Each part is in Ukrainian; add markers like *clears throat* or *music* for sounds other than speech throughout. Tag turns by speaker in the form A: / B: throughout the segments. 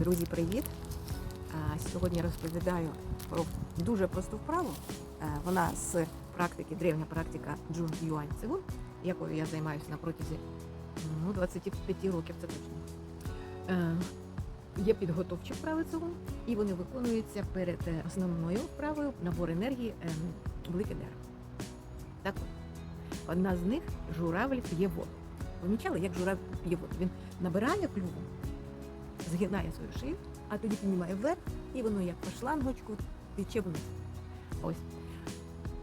A: Друзі, привіт! А, Сьогодні розповідаю про дуже просту вправу. Е, Вона з практики, древня практика Джун Юань Цигун, якою я займаюся на протязі ну, 25 років, це точно. Е, Є підготовчі вправи цигун, і вони виконуються перед е, основною вправою набор енергії е, велике дерево. Так от, одна з них журавль п'є воду. Помічали, як журавль п'є воду? Він набирає клювом, згинає свою шию, а тоді піднімає вверх, і воно як по шлангочку тече вниз. Ось.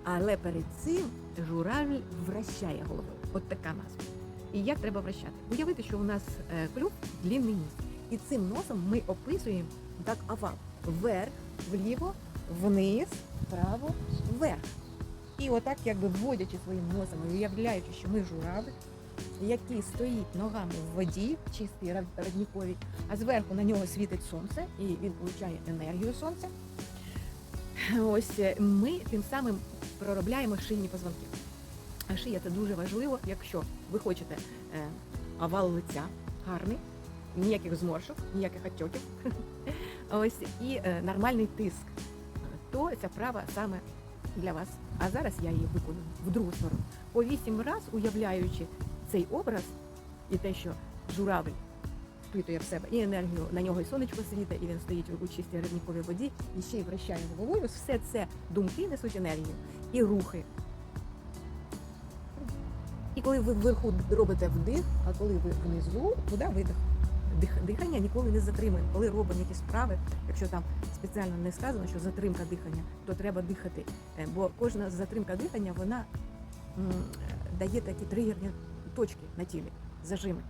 A: Але перед цим журавль вращає головою. От така назва. І як треба вращати? Уявити, що у нас е, клюв длінний ніс. І цим носом ми описуємо так овал. Вверх, вліво, вниз, вправо, вверх. І отак, якби вводячи своїм носом, уявляючи, що ми журавль, який стоїть ногами в воді, чистій рад- родниковій, а зверху на нього світить сонце, і він получає енергію сонця. Ось е, ми тим самим проробляємо шийні позвонки. А шия це дуже важливо, якщо ви хочете е, овал лиця гарний, ніяких зморшок, ніяких отеків, *laughs* ось і е, нормальний тиск, то ця вправа саме для вас. А зараз я її виконую в другу сторону. По вісім раз уявляючи цей образ і те, що журавль впитує в себе і енергію, на нього і сонечко світе, і він стоїть у чистій родниковій воді, і ще й вращає головою. Все це думки несуть енергію і рухи. І коли ви вверху робите вдих, а коли ви внизу, туди видих. Дих- Дихання ніколи не затримуємо. Коли робимо якісь справи, якщо там спеціально не сказано, що затримка дихання, то треба дихати. Е, Бо кожна затримка дихання вона дає такі тригерні точки на тілі, зажими.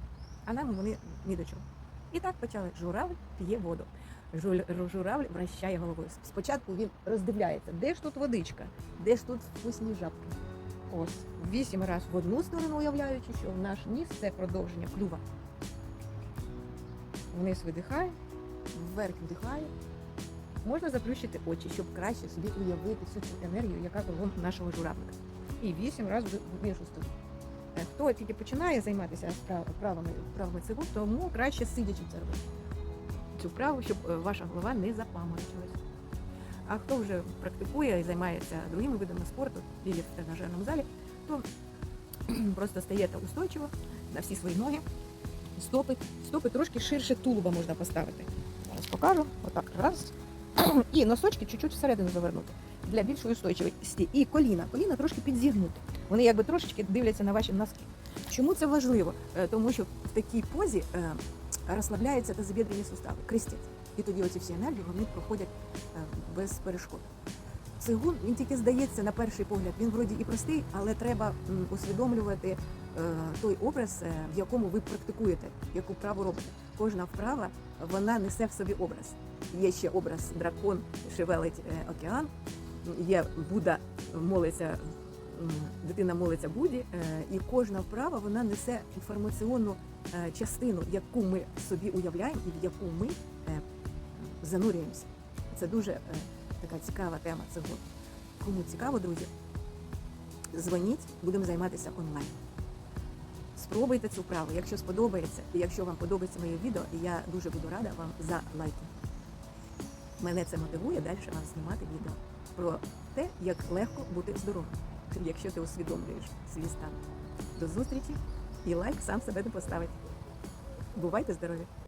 A: А нам вони ні до чого. І так почали. Журавль п'є воду. Журавль вращає головою. Спочатку він роздивляється, де ж тут водичка, де ж тут вкусні жабки. Ось вісім разів в одну сторону, уявляючи, що наш ніс це продовження клюва. Вниз видихає, вверх вдихає. Можна заплющити очі, щоб краще собі уявити всю цю енергію, яка кругом нашого журавлика. І вісім разів в іншу сторону. Е, Хто тільки починає займатися вправами, вправами цигун, тому краще сидячи це робити. Цю вправу, щоб е, ваша голова не запаморочилась. А хто вже практикує і займається другими видами спорту, і в тренажерному залі, то *clears throat* просто стаєте устойчиво на всі свої ноги, стопи. Стопи трошки ширше тулуба можна поставити. Зараз покажу. Отак. Раз. *clears throat* І носочки чуть-чуть всередину завернути для більшої устойчивості. І коліна. Коліна трошки підзігнути. Вони якби трошечки дивляться на ваші носки. Чому це важливо? Е, Тому що в такій позі е, розслабляються тазобідрені сустави, крестять. І тоді оці всі енергії вони проходять е, без перешкод. Цигун він тільки здається на перший погляд. Він вроді і простий, але треба усвідомлювати е, той образ, е, в якому ви практикуєте, яку вправу робите. Кожна вправа вона несе в собі образ. Є ще образ дракон, шевелить е, океан. Є Будда молиться, дитина молиться Буді, і кожна вправа вона несе інформаційну частину, яку ми собі уявляємо і в яку ми занурюємося. Це дуже така цікава тема цього. Кому цікаво, друзі, дзвоніть, будемо займатися онлайн. Спробуйте цю вправу, якщо сподобається, і якщо вам подобається моє відео, я дуже буду рада вам за лайки. Мене це мотивує далі вам знімати відео про те, як легко бути здоровим, якщо ти усвідомлюєш свій стан. До зустрічі і лайк сам себе не поставить. Бувайте здорові!